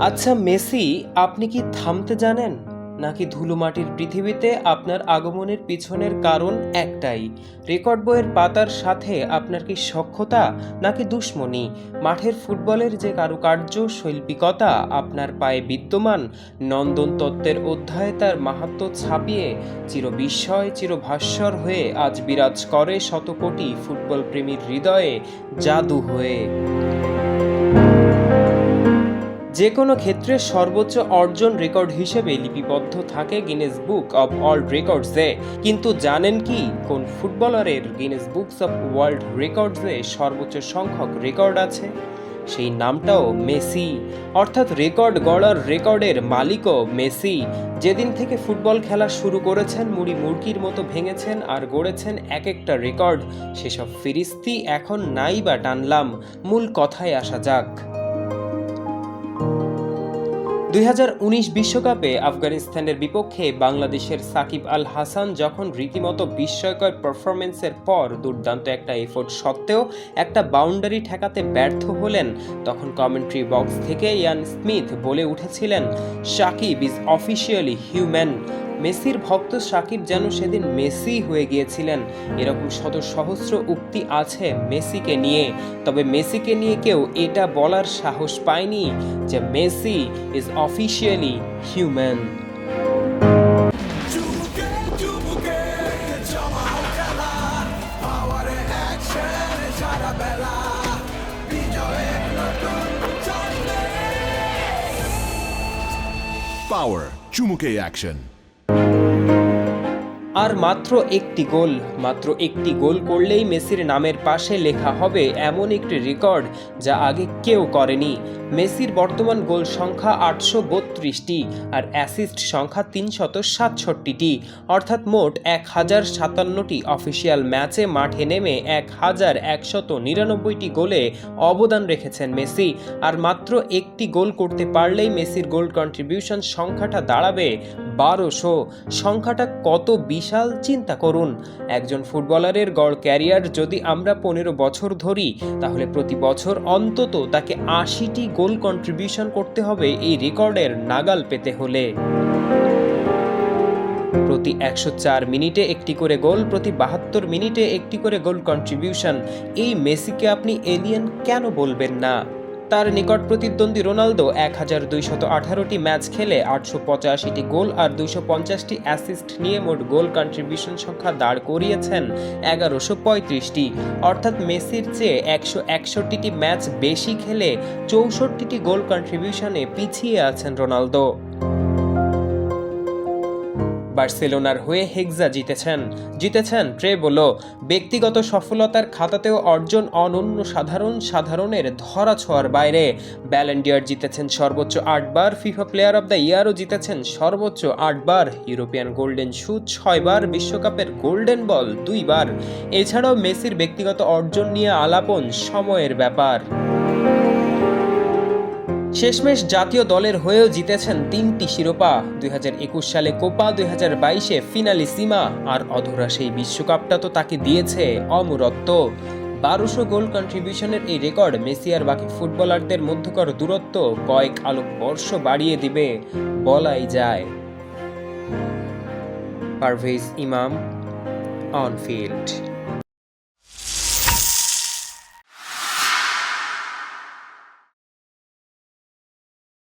আচ্ছা মেসি, আপনি কি থামতে জানেন? নাকি ধুলোমাটির পৃথিবীতে আপনার আগমনের পিছনের কারণ একটাই? রেকর্ড বইয়ের পাতার সাথে আপনার কি সক্ষতা নাকি দুশ্মনী? মাঠের ফুটবলের যে কারুকার্য, শৈল্পিকতা আপনার পায়ে বিদ্যমান, নন্দন তত্ত্বের অধ্যায়ে তার মাহাত্ম ছাপিয়ে চিরবিস্ময়, চিরভাস্বর হয়ে আজ বিরাজ করে শতকোটি ফুটবল প্রেমীর হৃদয়ে জাদু হয়ে। যে কোনো ক্ষেত্রে সর্বোচ্চ অর্জন রেকর্ড হিসেবে লিপিবদ্ধ থাকে গিনেস বুক অব ওয়ার্ল্ড রেকর্ডসে। কিন্তু জানেন কি, কোন ফুটবলারের গিনেস বুকস অফ ওয়ার্ল্ড রেকর্ডসে সর্বোচ্চ সংখ্যক রেকর্ড আছে? সেই নামটাও মেসি। অর্থাৎ রেকর্ড গড়ার রেকর্ডের মালিকও মেসি। যেদিন থেকে ফুটবল খেলা শুরু করেছেন, মুড়ি মুরগির মতো ভেঙেছেন আর গড়েছেন এক একটা রেকর্ড। সেসব ফিরিস্তি এখন নাই বা টানলাম। মূল কথায় আসা যাক। দুই বিশ্বকাপে আফগানিস্তানের বিপক্ষে বাংলাদেশের সাকিব আল হাসান যখন রীতিমতো বিস্ময়কর পারফরমেন্সের পর দুর্দান্ত একটা এফোর্ট সত্ত্বেও একটা বাউন্ডারি ঠেকাতে ব্যর্থ হলেন, তখন কমেন্ট্রি বক্স থেকে ইয়ান স্মিথ বলে উঠেছিলেন, সাকিব ইজ অফিসিয়ালি হিউম্যান মেসির ভক্ত সাকিব যেন সেদিন মেসি হয়ে গিয়েছিলেন। এরকম শত সহস্র উক্তি আছে মেসিকে নিয়ে। তবে মেসিকে নিয়ে কেউ এটা বলার সাহস পায়নি যে মেসি ইজ অফিসিয়ালি হিউম্যান চুমুকে চুমুকে জমা আর মাত্র একটি গোল, মাত্র একটি গোল করলেই মেসির নামের পাশে লেখা হবে এমন একটি রেকর্ড যা আগে কেউ করেনি। মেসির বর্তমান গোল সংখ্যা আটশো বত্রিশটি আর অ্যাসিস্ট সংখ্যা তিনশত সাতষট্টিটি। অর্থাৎ মোট এক হাজার সাতান্নটি অফিসিয়াল ম্যাচে মাঠে নেমে এক হাজার একশত নিরানব্বইটি গোলে অবদান রেখেছেন মেসি। আর মাত্র একটি গোল করতে পারলেই মেসির গোল কন্ট্রিবিউশন সংখ্যাটা দাঁড়াবে বারোশো। সংখ্যাটা কত বিশাল চিন্তা করুন। একজন ফুটবলারের গড় ক্যারিয়ার যদি আমরা পনেরো বছর ধরি, তাহলে প্রতি বছর অন্তত তাকে আশিটি গোল কন্ট্রিবিউশন করতে হবে এই রেকর্ডের নাগাল পেতে হলে। প্রতি একশো চার মিনিটে একটি করে গোল, প্রতি বাহাত্তর মিনিটে একটি করে গোল কন্ট্রিবিউশন এই মেসিকে আপনি এলিয়েন কেন বলবেন না? তার নিকট প্রতিদ্বন্দ্বী রোনালদো এক হাজার দুইশত আঠারোটি ম্যাচ খেলে আটশো পঁচাশিটি গোল আর দুইশো পঞ্চাশটি অ্যাসিস্ট নিয়ে মোট গোল কন্ট্রিবিউশন সংখ্যা দাঁড় করিয়েছেন এগারোশো পঁয়ত্রিশটি। অর্থাৎ মেসির চেয়ে একশো একষট্টিটি ম্যাচ বেশি খেলে চৌষট্টিটি গোল কন্ট্রিবিউশনে পিছিয়ে আছেন রোনালদো। বার্সেলোনার হয়ে হেক্সা জিতেছেন। জিতেছেন ট্রেবোলো ব্যক্তিগত সফলতার খাতাতেও অর্জন অনন্য সাধারণ সাধারণের ধরা ছোঁয়ার বাইরে। ব্যালেন্ডিয়ার জিতেছেন সর্বোচ্চ আটবার ফিফা প্লেয়ার অব দ্য ইয়ারও জিতেছেন সর্বোচ্চ আটবার ইউরোপিয়ান গোল্ডেন শু ছয়বার বিশ্বকাপের গোল্ডেন বল দুইবার এছাড়াও মেসির ব্যক্তিগত অর্জন নিয়ে আলাপন সময়ের ব্যাপার। শেষমেশ জাতীয় দলের হয়েও জিতেছেন তিনটি শিরোপা। দুই হাজার একুশ সালে কোপা, দুই হাজার বাইশে ফিনালি সীমা আর অধরা সেই বিশ্বকাপটা তো তাকে দিয়েছে অমরত্ব। বারোশো গোল কন্ট্রিবিউশনের এই রেকর্ড মেসি আর বাকি ফুটবলারদের মধ্যকার দূরত্ব কয়েক আলোক বর্ষ বাড়িয়ে দিবে, বলাই যায়। পারভেজ ইমাম অন ফিল্ড